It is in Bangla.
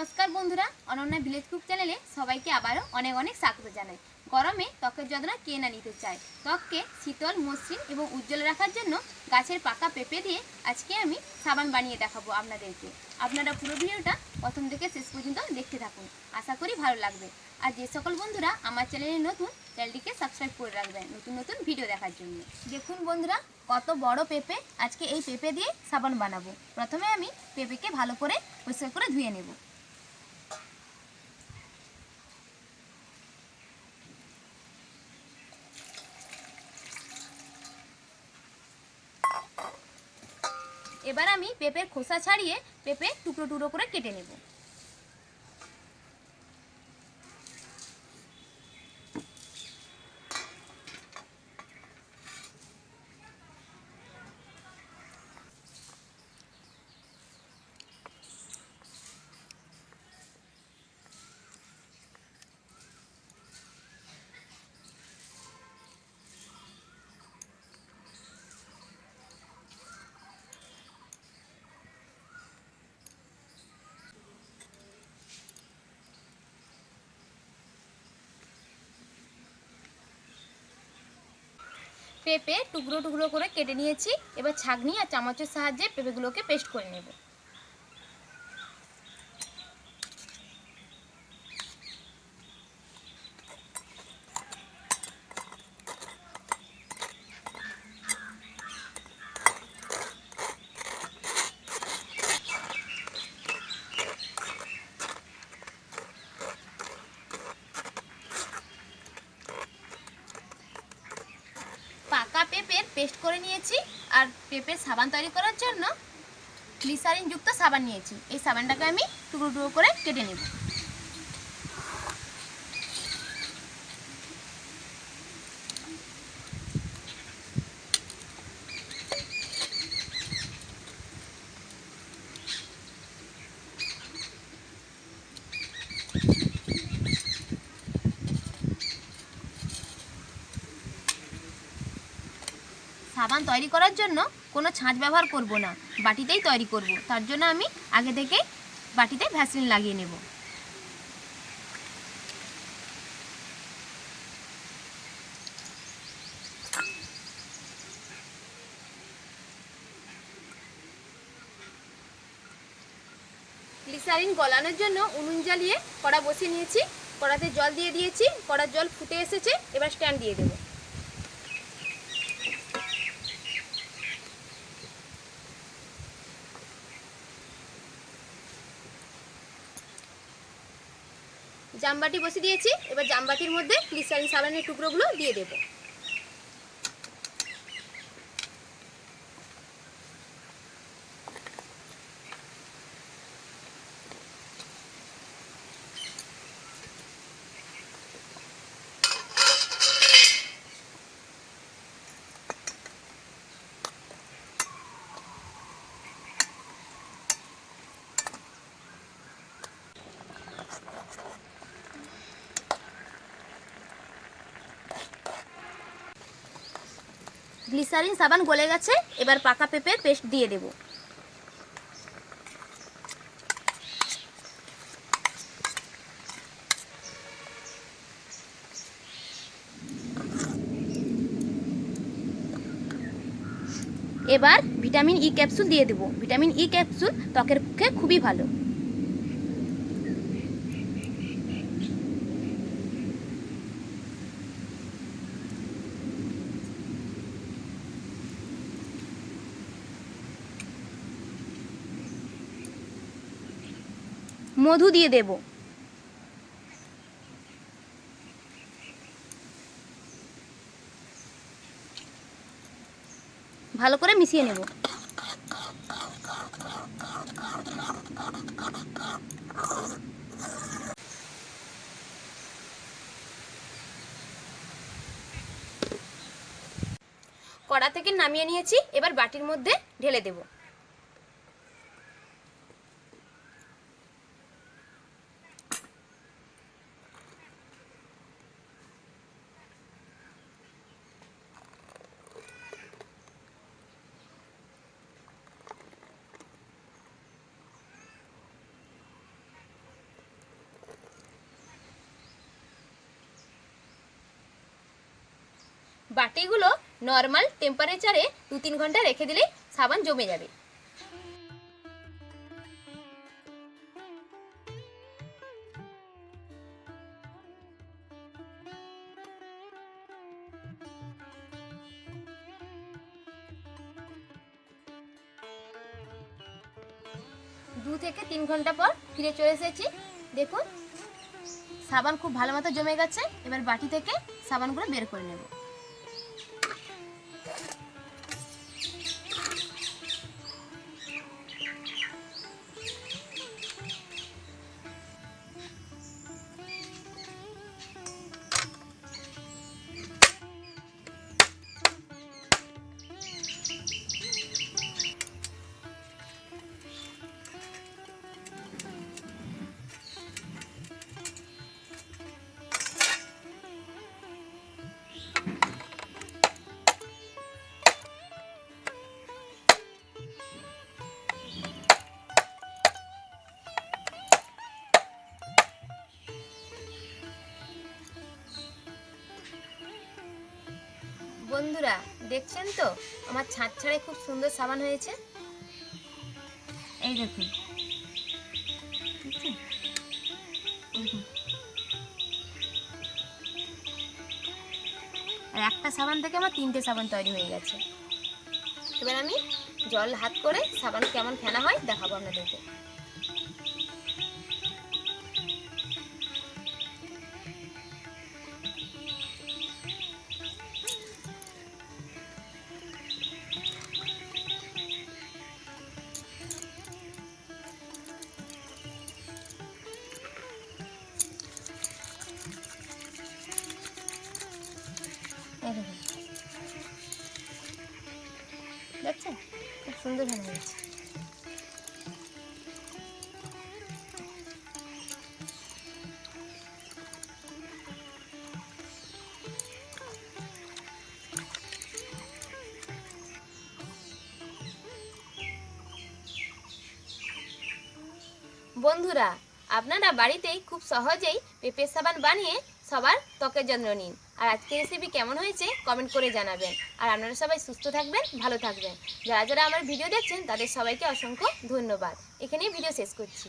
নমস্কার বন্ধুরা, অনন্যা ভিলেজ কুক চ্যানেলে সবাইকে আবারও অনেক অনেক স্বাগত জানাই। গরমে ত্বকের যত্ন কে না নিতে চায়? ত্বককে শীতল, মসৃণ এবং উজ্জ্বল রাখার জন্য গাছের পাকা পেঁপে দিয়ে আজকে আমি সাবান বানিয়ে দেখাবো আপনাদেরকে। আপনারা পুরো ভিডিওটা প্রথম থেকে শেষ পর্যন্ত দেখতে থাকুন। আশা করি ভালো লাগবে। আর যে সকল বন্ধুরা আমার চ্যানেলে নতুন, চ্যানেলটিকে সাবস্ক্রাইব করে রাখবেন নতুন নতুন ভিডিও দেখার জন্য। দেখুন বন্ধুরা, কত বড় পেঁপে আজকে এই পেঁপে দিয়ে সাবান বানাবো। প্রথমে আমি পেঁপেকে ভালো করে পরিষ্কার করে ধুয়ে নেব। এবার আমি পেঁপের খোসা ছাড়িয়ে পেঁপে টুকরো টুকরো করে কেটে নেব। পেঁপে টুকরো টুকরো করে কেটে নিয়েছি। এবার ছাগনি আর চামচের সাহায্যে পেঁপেগুলোকে পেস্ট করে নেব পাকা পেঁপের পেস্ট করে নিয়েছি আর পেঁপের সাবান তৈরি করার জন্য গ্লিসারিনযুক্ত সাবান নিয়েছি। এই সাবানটাকে আমি টুকরো টুকরো করে কেটে নেব। সাবান তৈরি করার জন্য কোনো ছাঁচ ব্যবহার করব না। বাটিতেই তৈরি করব। তার জন্য আমি আগে থেকে বাটিতে ভ্যাসলিন লাগিয়ে নেব। গ্লিসারিন গলানোর জন্য উনুন জ্বালিয়ে কড়া বসিয়ে নিয়েছি। কড়াতে জল দিয়ে দিয়েছি। কড়ার জল ফুটে এসেছে। এবার স্ট্যান্ড দিয়ে দেবো। জামবাটি বসে দিয়েছি। এবার জামবাটির মধ্যে গ্লিসারিন সাবানের টুকরোগুলো দিয়ে দেব। গ্লিসারিন সাবান গলে গেছে, এবার পাকা পেঁপের পেস্ট দিয়ে দেব। এবার ভিটামিন ই ক্যাপসুল দিয়ে দেব। ভিটামিন ই ক্যাপসুল ত্বকের পক্ষে খুবই ভালো। মধু দিয়ে দেব। ভালো করে মিশিয়ে নেব। কড়া থেকে নামিয়ে নিয়েছি, এবার বাটির মধ্যে ঢেলে দেবো। বাটিগুলো নর্মাল টেম্পারেচারে দু তিন ঘণ্টা রেখে দিলেই সাবান জমে যাবে। দু থেকে তিন ঘণ্টা পর ফিরে চলে এসেছি। দেখুন, সাবান খুব ভালো মতো জমে গেছে। এবার বাটি থেকে সাবানগুলো বের করে নেব। বন্ধুরা, দেখছেন তো? আমার ছাদ ছাড়ে খুব সুন্দর সাবান হয়েছে। এই দেখুন? আর একটা সাবান থেকে আমার তিনটে সাবান তৈরি হয়ে গেছে। এবার আমি জল হাত করে সাবান কেমন ফেনা হয় দেখাবো আপনাদেরকে। দেখছেন খুব সুন্দর ফেনা হয়েছে বন্ধুরা আপনারা বাড়িতেই খুব সহজেই পেঁপের সাবান বানিয়ে সবার ত্বকের যত্ন নিন। আর আজকের রেসিপি কেমন হয়েছে কমেন্ট করে জানাবেন। আর আপনারা সবাই সুস্থ থাকবেন, ভালো থাকবেন। যারা যারা আমার ভিডিও দেখছেন, তাদের সবাইকে অসংখ্য ধন্যবাদ। এখানেই ভিডিও শেষ করছি।